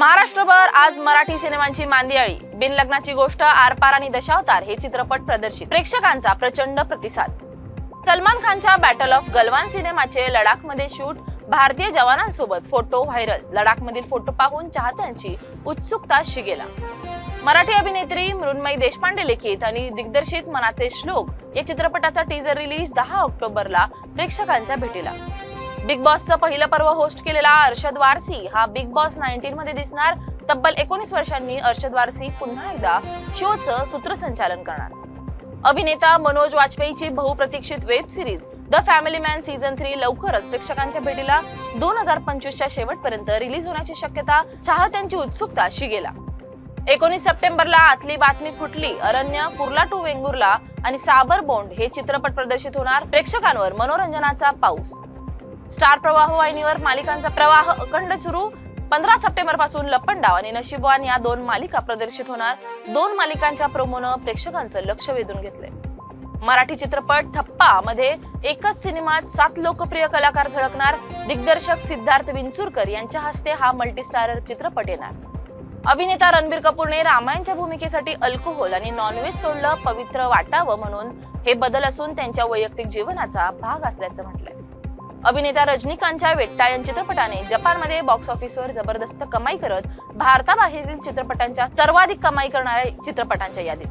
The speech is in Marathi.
महाराष्ट्रभर आज मराठी सिनेमांची मांदियाळी. बिन लग्नाची गोष्ट आरपार आणि दशावतार हे चित्रपट प्रदर्शित. प्रेक्षकांचा प्रचंड प्रतिसाद. सलमान खानच्या बॅटल ऑफ गलवान सिनेमाचे लडाखमध्ये शूट भारतीय जवानांसोबत फोटो व्हायरल. लडाखमधील फोटो पाहून चाहत्यांची उत्सुकता शिगेला. मराठी अभिनेत्री मृण्मयी देशपांडे लिखित आणि दिग्दर्शित मनाचे श्लोक या चित्रपटाचा टीजर रिलीज दहा ऑक्टोबरला प्रेक्षकांच्या भेटीला. बिग बॉसचं पहिलं पर्व होस्ट केलेला अर्षद वारसी. हा बिग बॉस नाईन्टीन मध्ये दिसणार. तब्बल एकोणीस वर्षांनी अर्षद वारसी पुन्हा एकदा शोचं सूत्रसंचालन करणार. अभिनेता मनोज वाजपेयीची बहुप्रतीक्षित web series the family man season three लवकरच प्रेक्षकांच्या भेटीला दोन हजार पंचवीसच्या शेवटपर्यंत रिलीज होण्याची शक्यता चाहत्यांची उत्सुकता शिगेला. एकोणीस सप्टेंबरला आतली बातमी फुटली. अरण्य कुर्ला टू वेंगुर्ला आणि साबर बोंड हे चित्रपट प्रदर्शित होणार प्रेक्षकांवर मनोरंजनाचा पाऊस. स्टार प्रवाह वाहिनीवर मालिकांचा प्रवाह अखंड सुरू. पंधरा सप्टेंबरपासून लपंडाव आणि नशीबवान या दोन मालिका प्रदर्शित होणार. दोन मालिकांच्या प्रोमोनं प्रेक्षकांचं लक्ष वेधून घेतलंय. मराठी चित्रपट ठप्पा मध्ये एकच सिनेमात सात लोकप्रिय कलाकार झळकणार. दिग्दर्शक सिद्धार्थ विंचुरकर यांच्या हस्ते हा मल्टीस्टारर चित्रपट येणार. अभिनेता रणबीर कपूरने रामायणच्या भूमिकेसाठी अल्कोहोल आणि नॉनव्हेज सोडलं पवित्र वाटावं म्हणून. हे बदल असून त्यांच्या वैयक्तिक जीवनाचा भाग असल्याचं म्हटलंय. अभिनेता रजनीकांतच्या वेट्टायन चित्रपटाने जपानमध्ये बॉक्स ऑफिसवर जबरदस्त कमाई करत भारताबाहेरील चित्रपटांच्या सर्वाधिक कमाई करणाऱ्या चित्रपटांच्या यादीत.